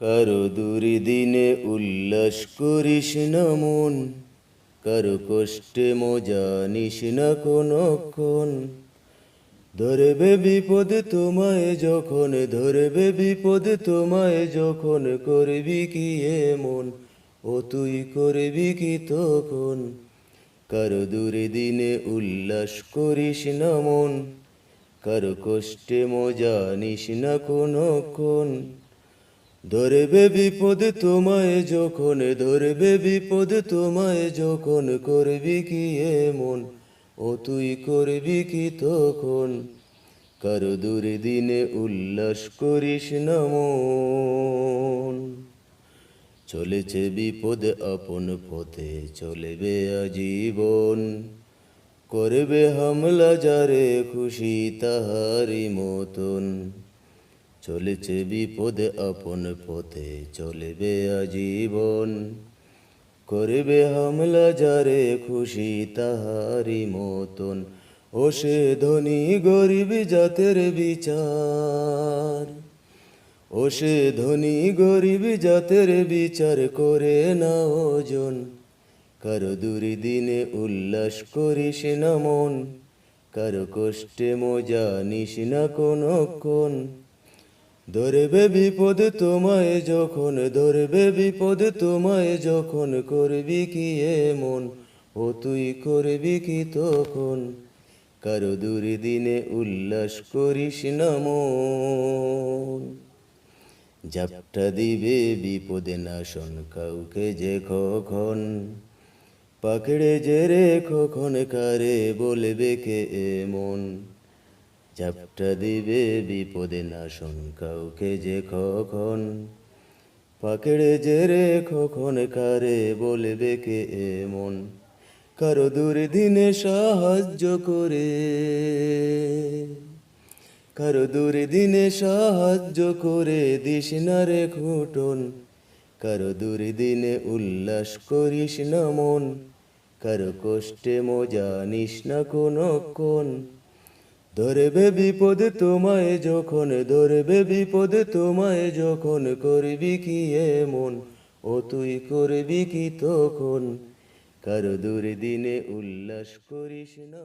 কারও দুরি দিনে উল্লাস করিস না মন কারও কষ্টে মজা নিস না কোনক্ষণ ধরবে বিপদ তোমায় যখন ধরবে বিপদ তোমায় যখন করবি কি এমন ও তুই করবি কি তখন কারও দিনে উল্লাস করিস না মন কারও কষ্টে মজা নিস না কোনক্ষণ ধরবে বিপদ তোমায় যখন, ধরবে বিপদ তোমায় যখন, করবি কি এমন ও তুই করবি কি তখন? কারও দূরে দিনে উল্লাস করিস না মন? চলেছে বিপদ আপন পথে, চলবে আজীবন। করবে হামলা যারে খুশি তাহারি মতন। চলেছে বিপদ, আপন পথে চলবে আজীবন। করবে হামলা যারে খুশি তাহারি মতন। ও সে ধনী গরিব জাতের বিচার। ও সে ধনী গরিব জাতের বিচার করে না ওজন। কারও দুরি দিনে উল্লাস করিস না মন। কারও কষ্টে মজা নিস না কোনক্ষণ ধরবে বিপদ তোমায় যখন, ধরবে বিপদ তোমায় যখন, করবি কি এমন ও তুই করবি কি তখন? কারও দিনে উল্লাস করিস না মন। জাপটা দিবে বিপদে নাশন কাউকে যে কখন? পাকড়ে যে রে কখন, কারে বলবে কে এমন? ঝাপটা দিবে বিপদে নাশন কাউকে যে কখন। পাকেড়ে যে রে কখন কারে বলবে কে এমন কারও দিনে সাহায্য করে। কারও দুর্দিনে সাহায্য করে দিস না রে খুটন। কারও দুর্দিনে উল্লাস করিস না মন। কারও কষ্টে মজা নিস না কোনক্ষণ ধরবে বিপদ তোমায় যখন, ধরবে বিপদ তোমায় যখন, করবি কি এমন ও তুই করবি কি তখন? কারও দূরে দিনে উল্লাস করিস না